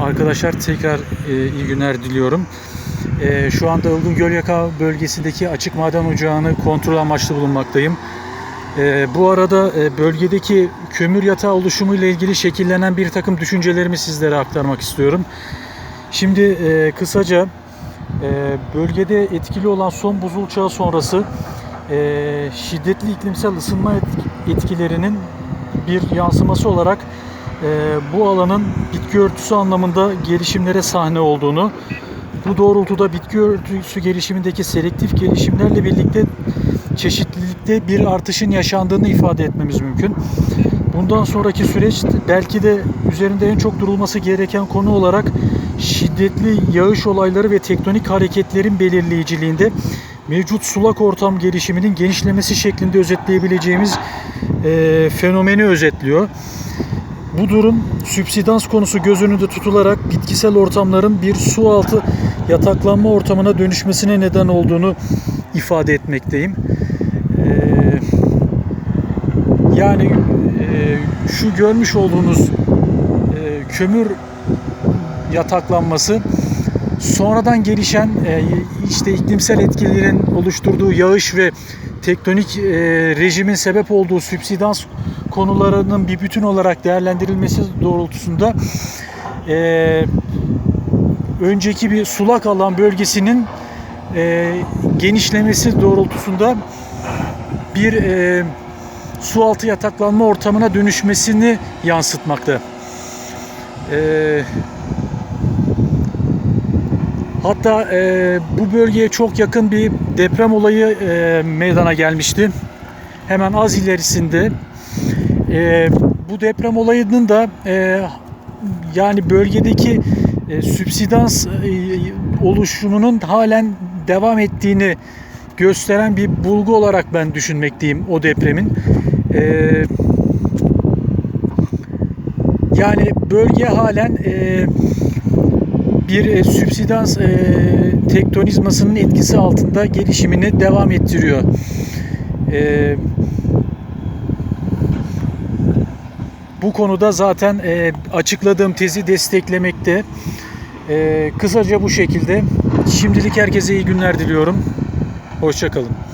Arkadaşlar tekrar e, iyi günler diliyorum. E, şu anda Ilgın Gölyaka bölgesindeki açık maden ocağını kontrol amaçlı bulunmaktayım. E, bu arada e, bölgedeki kömür yatağı oluşumu ile ilgili şekillenen bir takım düşüncelerimi sizlere aktarmak istiyorum. Şimdi e, kısaca e, bölgede etkili olan son buzul çağı sonrası e, şiddetli iklimsel ısınma et- etkilerinin bir yansıması olarak bu alanın bitki örtüsü anlamında gelişimlere sahne olduğunu, bu doğrultuda bitki örtüsü gelişimindeki selektif gelişimlerle birlikte çeşitlilikte bir artışın yaşandığını ifade etmemiz mümkün. Bundan sonraki süreç belki de üzerinde en çok durulması gereken konu olarak şiddetli yağış olayları ve tektonik hareketlerin belirleyiciliğinde mevcut sulak ortam gelişiminin genişlemesi şeklinde özetleyebileceğimiz e, fenomeni özetliyor. Bu durum sübsidans konusu göz önünde tutularak bitkisel ortamların bir su altı yataklanma ortamına dönüşmesine neden olduğunu ifade etmekteyim. Ee, yani e, şu görmüş olduğunuz e, kömür yataklanması sonradan gelişen e, işte iklimsel etkilerin oluşturduğu yağış ve tektonik e, rejimin sebep olduğu sübsidans konularının bir bütün olarak değerlendirilmesi doğrultusunda e, önceki bir sulak alan bölgesinin e, genişlemesi doğrultusunda bir e, su altı yataklanma ortamına dönüşmesini yansıtmakta. E, hatta e, bu bölgeye çok yakın bir deprem olayı e, meydana gelmişti. Hemen az ilerisinde. E, bu deprem olayının da e, yani bölgedeki e, sübsidans e, oluşumunun halen devam ettiğini gösteren bir bulgu olarak ben düşünmekteyim o depremin. E, yani bölge halen e, bir e, sübsidans e, tektonizmasının etkisi altında gelişimini devam ettiriyor. E, bu konuda zaten e, açıkladığım tezi desteklemekte. E, kısaca bu şekilde. Şimdilik herkese iyi günler diliyorum. Hoşçakalın.